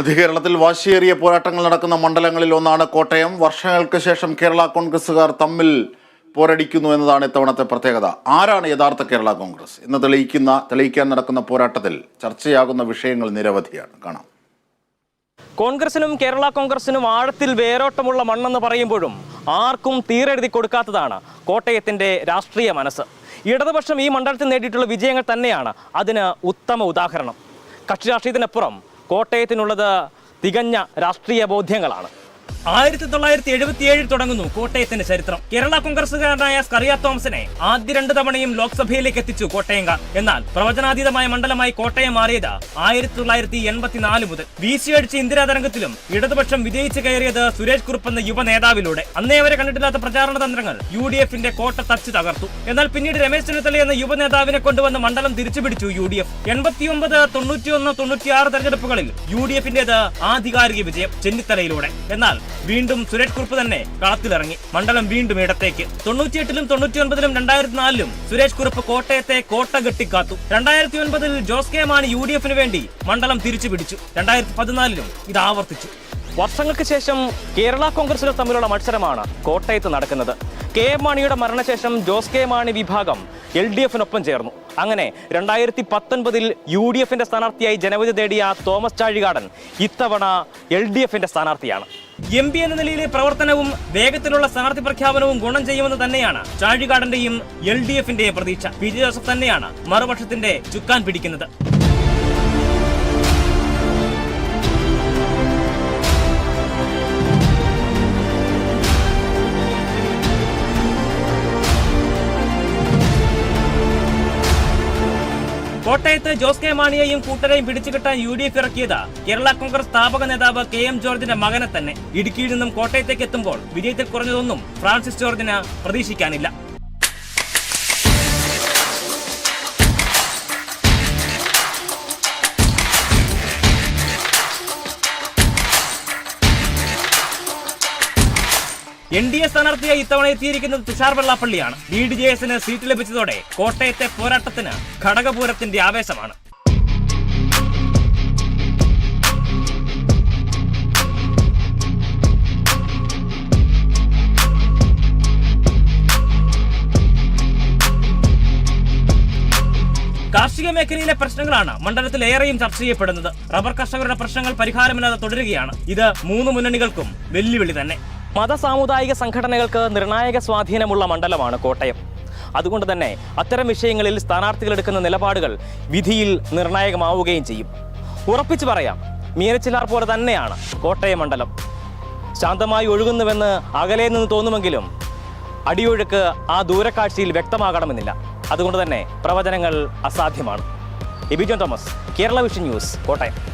മധ്യകേരളത്തിൽ വാശിയേറിയ പോരാട്ടങ്ങൾ നടക്കുന്ന മണ്ഡലങ്ങളിൽ ഒന്നാണ് കോട്ടയം. വർഷങ്ങൾക്ക് ശേഷം കേരള കോൺഗ്രസുകാർ തമ്മിൽ പോരടിക്കുന്നു എന്നതാണ് ഇത്തവണത്തെ പ്രത്യേകത. ആരാണ് യഥാർത്ഥ കേരള കോൺഗ്രസ്? എന്ന് തെളിയിക്കുന്ന തെളിയിക്കാൻ നടക്കുന്ന പോരാട്ടത്തിൽ ചർച്ചയാകുന്ന വിഷയങ്ങൾ നിരവധിയാണ്. കാണാം. കോൺഗ്രസിനും കേരള കോൺഗ്രസിനും ആഴത്തിൽ വേരോട്ടമുള്ള മണ്ണെന്ന് പറയുമ്പോഴും ആർക്കും തീരെഴുതി കൊടുക്കാത്തതാണ് കോട്ടയത്തിന്റെ രാഷ്ട്രീയ മനസ്സ്. ഇടതുപക്ഷം ഈ മണ്ഡലത്തിൽ നേടിയിട്ടുള്ള വിജയങ്ങൾ തന്നെയാണ് അതിന് ഉത്തമ ഉദാഹരണം. കക്ഷി രാഷ്ട്രീയത്തിനപ്പുറം കോട്ടയത്തിനുള്ളത് തികഞ്ഞ രാഷ്ട്രീയ ബോധ്യങ്ങളാണ്. ആയിരത്തി തൊള്ളായിരത്തി എഴുപത്തി ഏഴിൽ തുടങ്ങുന്നു കോട്ടയത്തിന്റെ ചരിത്രം. കേരള കോൺഗ്രസുകാരനായ സ്കറിയ തോമസിനെ ആദ്യ രണ്ട് തവണയും ലോക്സഭയിലേക്ക് എത്തിച്ചു കോട്ടയംകാർ എന്നാൽ പ്രവചനാതീതമായ മണ്ഡലമായി കോട്ടയം മാറിയത് ആയിരത്തി തൊള്ളായിരത്തി എൺപത്തിനാല് മുതൽ വീശിയടിച്ച് ഇന്ദിരാ തരംഗത്തിലും ഇടതുപക്ഷം വിജയിച്ചു കയറിയത് സുരേഷ് കുറുപ്പ് എന്ന യുവ നേതാവിലൂടെ. അന്നേ വരെ കണ്ടിട്ടില്ലാത്ത പ്രചാരണ തന്ത്രങ്ങൾ യു ഡി എഫിന്റെ കോട്ട തച്ചു തകർത്തു. എന്നാൽ പിന്നീട് രമേശ് ചെന്നിത്തല എന്ന യുവ നേതാവിനെ കൊണ്ടുവന്ന് മണ്ഡലം തിരിച്ചുപിടിച്ചു യു ഡി എഫ്. എൺപത്തിയൊമ്പത് തൊണ്ണൂറ്റിയൊന്ന് തൊണ്ണൂറ്റിയാറ് തെരഞ്ഞെടുപ്പുകളിൽ യു ഡി എഫിന്റേത് ആധികാരിക വിജയം ചെന്നിത്തലയിലൂടെ. എന്നാൽ വീണ്ടും സുരേഷ് കുറുപ്പ് തന്നെ കളത്തിലിറങ്ങി. മണ്ഡലം വീണ്ടും ഇടത്തേക്ക്. തൊണ്ണൂറ്റിയെട്ടിലും തൊണ്ണൂറ്റിയൊൻപതിലും രണ്ടായിരത്തി നാലിലും സുരേഷ് കുറുപ്പ് കോട്ടയത്തെ കോട്ട കെട്ടിക്കാത്തു. രണ്ടായിരത്തി ഒൻപതിൽ Jose K Mani U D എഫിന് വേണ്ടി മണ്ഡലം തിരിച്ചു പിടിച്ചു രണ്ടായിരത്തി പതിനാലിലും ഇത് ആവർത്തിച്ചു. വർഷങ്ങൾക്ക് ശേഷം കേരള കോൺഗ്രസുകൾ തമ്മിലുള്ള മത്സരമാണ് കോട്ടയത്ത് നടക്കുന്നത്. കെ എം മാണിയുടെ മരണശേഷം ജോസ് കെ മാണി വിഭാഗം എൽ ഡി എഫിനൊപ്പം ചേർന്നു. അങ്ങനെ രണ്ടായിരത്തി പത്തൊൻപതിൽ യു ഡി എഫിന്റെ സ്ഥാനാർത്ഥിയായി ജനവിധി തേടിയ തോമസ് ചാഴികാടൻ ഇത്തവണ എൽ ഡി എഫിന്റെ സ്ഥാനാർത്ഥിയാണ്. എം പി എന്ന നിലയിലെ പ്രവർത്തനവും വേഗത്തിലുള്ള സ്ഥാനാർത്ഥി പ്രഖ്യാപനവും ഗുണം ചെയ്യുമെന്ന് തന്നെയാണ് ചാഴികാടന്റെയും എൽ ഡി എഫിന്റെയും പ്രതീക്ഷ. പി ജെ ജോസഫ് തന്നെയാണ് മറുപക്ഷത്തിന്റെ ചുക്കാൻ പിടിക്കുന്നത്. കോട്ടയത്ത് ജോസ് കെ മാണിയെയും കൂട്ടരെയും പിടിച്ചുകിട്ടാൻ യു ഡി എഫ് ഇറക്കിയത് കേരള കോൺഗ്രസ് സ്ഥാപക നേതാവ് കെ എം ജോർജിന്റെ മകനെ തന്നെ. ഇടുക്കിയിൽ നിന്നും കോട്ടയത്തേക്ക് എത്തുമ്പോൾ വിജയത്തിൽ കുറഞ്ഞതൊന്നും ഫ്രാൻസിസ് ജോർജിന് പ്രതീക്ഷിക്കാനില്ല. എൻ ഡി എ സ്ഥാനാർത്ഥിയായി ഇത്തവണ എത്തിയിരിക്കുന്നത് തുഷാർ വെള്ളാപ്പള്ളിയാണ്. ബി ഡി ജെ എസിന് സീറ്റ് ലഭിച്ചതോടെ കോട്ടയത്തെ പോരാട്ടത്തിന് ഘടകപൂരത്തിന്റെ ആവേശമാണ്. കാർഷിക മേഖലയിലെ പ്രശ്നങ്ങളാണ് മണ്ഡലത്തിൽ ഏറെയും ചർച്ച ചെയ്യപ്പെടുന്നത്. റബ്ബർ കർഷകരുടെ പ്രശ്നങ്ങൾ പരിഹാരമില്ലാതെ തുടരുകയാണ്. ഇത് മൂന്ന് മുന്നണികൾക്കും വെല്ലുവിളി തന്നെ. മത സാമുദായിക സംഘടനകൾക്ക് നിർണായക സ്വാധീനമുള്ള മണ്ഡലമാണ് കോട്ടയം. അതുകൊണ്ട് തന്നെ അത്തരം വിഷയങ്ങളിൽ സ്ഥാനാർത്ഥികൾ എടുക്കുന്ന നിലപാടുകൾ വിധിയിൽ നിർണായകമാവുകയും ചെയ്യും. ഉറപ്പിച്ചു പറയാം മീനച്ചിലാർ പോലെ തന്നെയാണ് കോട്ടയം മണ്ഡലം. ശാന്തമായി ഒഴുകുന്നുവെന്ന് അകലെ നിന്ന് തോന്നുമെങ്കിലും അടിയൊഴുക്ക് ആ ദൂരക്കാഴ്ചയിൽ വ്യക്തമാകണമെന്നില്ല. അതുകൊണ്ട് തന്നെ പ്രവചനങ്ങൾ അസാധ്യമാണ്. Abijohn Thomas Kerala vision news Kottayam.